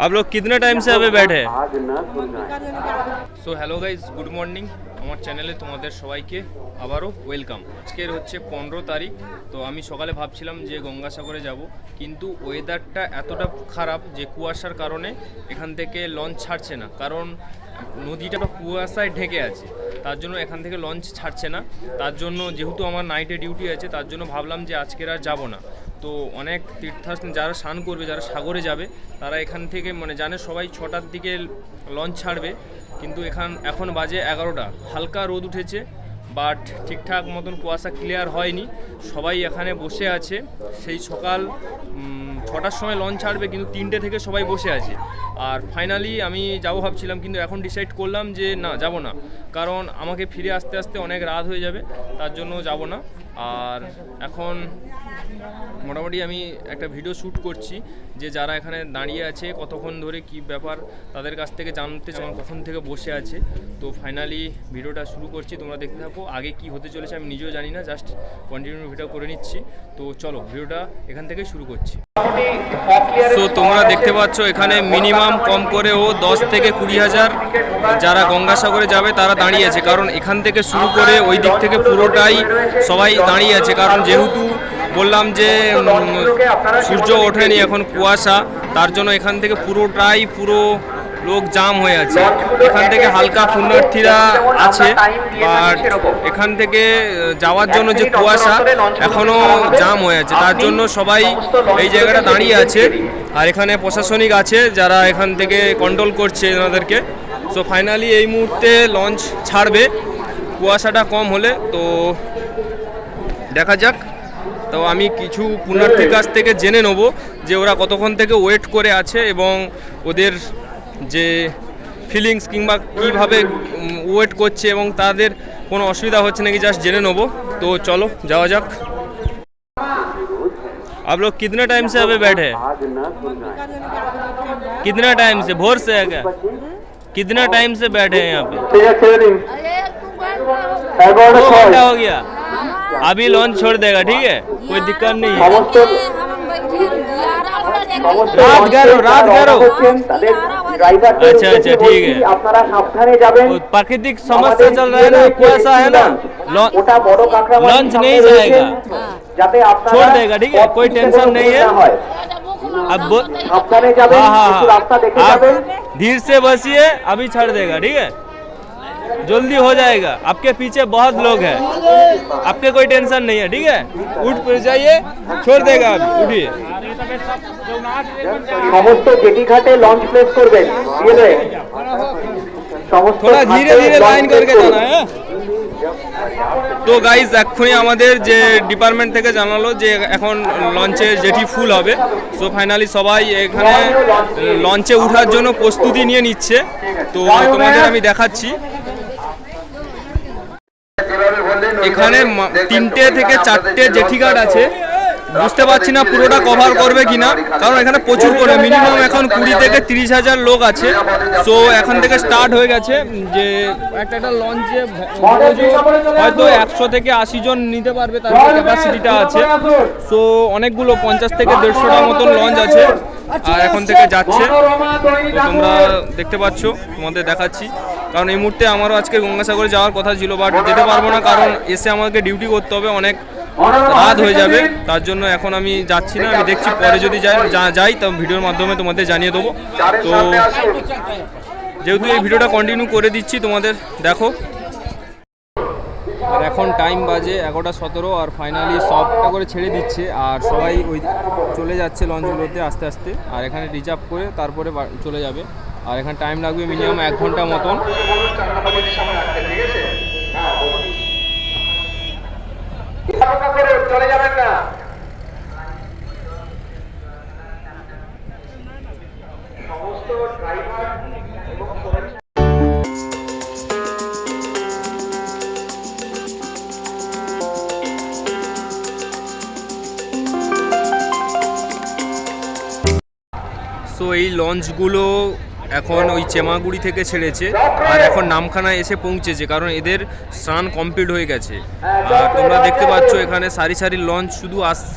आप लोग कितने टाइम से अभी बैठे हैं आज न सुन जाए so hello guys good morning আমার চ্যানেলে তোমাদের সবাইকে আবারও ওয়েলকাম আজকের হচ্ছে পনেরো তারিখ তো আমি সকালে ভাবছিলাম যে গঙ্গাসাগরে যাব কিন্তু ওয়েদারটা এতটা খারাপ যে কুয়াশার কারণে এখান থেকে লঞ্চ ছাড়ছে না কারণ নদীটা তো কুয়াশায় ঢেকে আছে তার জন্য এখান থেকে লঞ্চ ছাড়ছে না তার জন্য যেহেতু আমার নাইটে ডিউটি আছে তার জন্য ভাবলাম যে আজকের আর যাব না তো অনেক তীর্থাস্থান যারা স্নান করবে, যারা সাগরে যাবে, তারা এখান থেকে মানে জানে সবাই ছটার দিকে লঞ্চ ছাড়বে। কিন্তু এখান, এখন বাজে এগারোটা। হালকা রোদ উঠেছে বাট ঠিকঠাক মতন কুয়াশা ক্লিয়ার হয়নি। সবাই এখানে বসে আছে। সেই সকাল ছটার সময় লঞ্চ ছাড়বে, কিন্তু তিনটে থেকে সবাই বসে আছে। আর ফাইনালি আমি যাব ভাবছিলাম, কিন্তু এখন ডিসাইড করলাম যে না, যাব না। কারণ আমাকে ফিরে আসতে আসতে অনেক রাত হয়ে যাবে, তার জন্য যাব না। আর এখন মোটামুটি আমি একটা ভিডিও শ্যুট করছি, যে যারা এখানে দাঁড়িয়ে আছে, কতক্ষণ ধরে কি ব্যাপার, তাদের কাছ থেকে জানতে চাই, কখন থেকে বসে আছে। তো ফাইনালি ভিডিওটা শুরু করছি, তোমরা দেখতে থাকো, আগে কি হতে চলেছে আমি নিজেও জানি না জাস্ট কন্টিনিউ ভিডিও করে নিচ্ছি। তো চলো ভিডিওটা এখান থেকে শুরু করছি। তো তোমরা দেখতে পাচ্ছ, এখানে মিনিমাম কম করে ও দশ থেকে কুড়ি হাজার যারা গঙ্গাসাগরে যাবে, তারা দাঁড়িয়ে আছে। কারণ এখান থেকে শুরু করে ওই দিক থেকে পুরোটাই সবাই দাঁড়িয়ে আছে। কারণ যেহেতু বললাম যে সূর্য ওঠেনি এখন কুয়াশা, তার জন্য এখান থেকে পুরোটাই পুরো লোক জাম হয়ে আছে। এখান থেকে হালকা পুণ্যার্থীরা আছে বাট এখান থেকে যাওয়ার জন্য যে কুয়াশা এখনও জাম হয়ে আছে। তার জন্য সবাই এই জায়গাটা দাঁড়িয়ে আছে। আর এখানে প্রশাসনিক আছে, যারা এখান থেকে কন্ট্রোল করছে এনাদেরকে। সো ফাইনালি এই মুহূর্তে লঞ্চ ছাড়বে। কুয়াশাটা কম হলে, তো দেখা যাক। তো আমি কিছু পুণ্যার্থীর কাছ থেকে জেনে নেব যে ওরা কতক্ষণ থেকে ওয়েট করে আছে এবং ওদের যে ফিলিংস কিংবা কীভাবে ওয়েট করছে এবং তাদের কোনো অসুবিধা হচ্ছে নাকি জাস্ট জেনে নেবো তো চলো যাওয়া যাক आप लोग कितने टाइम से अभी बैठे हैं आज न सुन जाए कितना टाइम से भोर से है क्या कितना टाइम से बैठे हैं यहाँ पे ঠিক আছে ছেড়ে দিন এগারোটা दो ছয় घंटा हो गया अभी लॉन्च छोड़ देगा ठीक है कोई दिक्कत नहीं है আচ্ছা, আচ্ছা, উদ্দেশ্যে ঠিক বলছি, है। আপনারা সাবধানে যাবেন वो प्राकृतिक समस्या चल रहा है ना कुआसा है ना लॉ- ওটা বড় কাঁকড়া মাছ লঞ্চ সামনে नहीं রয়েছে, जाएगा। যাতে আপনারা छोड़ देगा, ठीक है? পথ कोई থেকে टेंशन কোনো नहीं है। না হয় अब बो- সাবধানে যাবেন हाँ हाँ একটু রাস্তা দেখে हाँ যাবেন आप धीरे से बसिए अभी छोड़ देगा ठीक है जल्दी हो जाएगा आपके पीछे बहुत लोग हैं आपके कोई टेंशन नहीं है ठीक है उठ पर जाइए छोड़ देगा अभी उठिए সমস্ত জেটি ঘাটে লঞ্চ প্লেস করবেন ধীরে ধীরে লাইন হ্যাঁ? তো গাইজ এক্ষুনি আমাদের যে ডিপার্টমেন্ট থেকে জানালো যে এখন লঞ্চে জেটি ফুল হবে। সো ফাইনালি সবাই এখানে লঞ্চে উঠার জন্য প্রস্তুতি নিয়ে নিচ্ছে। তো তোমাদের আমি দেখাচ্ছি। এখানে তিনটে থেকে চারটে জেঠি গার্ড আছে। বুঝতে পারছি না পুরোটা কভার করবে কিনা, কারণ এখানে প্রচুর করে মিনিমাম এখন কুড়ি থেকে তিরিশ হাজার লোক আছে। সো এখান থেকে স্টার্ট হয়ে গেছে যে একটা একটা লঞ্চে হয়তো একশো থেকে আশি জন নিতে পারবে, তার ক্যাপাসিটিটা আছে। সো অনেকগুলো পঞ্চাশ থেকে দেড়শোটা মতন লঞ্চ আছে, আর এখন থেকে যাচ্ছে। তোমরা দেখতে পাচ্ছ, তোমাদের দেখাচ্ছি। কারণ এই মুহূর্তে আমারও আজকে গঙ্গাসাগরে যাওয়ার কথা ছিল বাট যেতে পারব না, কারণ এসে আমাকে ডিউটি করতে হবে অনেক। রাত হয়ে যাবে তার জন্য এখন আমি যাচ্ছি না আমি দেখছি পরে যদি যাই যাই তো ভিডিওর মাধ্যমে তোমাদের জানিয়ে দেবো। তো যেহেতু এই ভিডিওটা কন্টিনিউ করে দিচ্ছি তোমাদের দেখো। আর এখন টাইম বাজে এগারোটা সতেরো আর ফাইনালি সবটা করে ছেড়ে দিচ্ছে আর সবাই ওই চলে যাচ্ছে লঞ্চগুলোতে আস্তে আস্তে আর এখানে রিজার্ভ করে তারপরে চলে যাবে। আর এখানে টাইম লাগবে মিনিমাম এক ঘণ্টা মতন। চলে যাবেন না। সমস্ত সো এই লঞ্চগুলো এখন ওই চেমাগুড়ি থেকে ছেড়েছে, আর এখন নামখানায় এসে পৌঁছেছে, কারণ এদের স্নান কমপ্লিট হয়ে গেছে। আর তোমরা দেখতে পাচ্ছ এখানে সারি সারি লঞ্চ শুধু আসছে।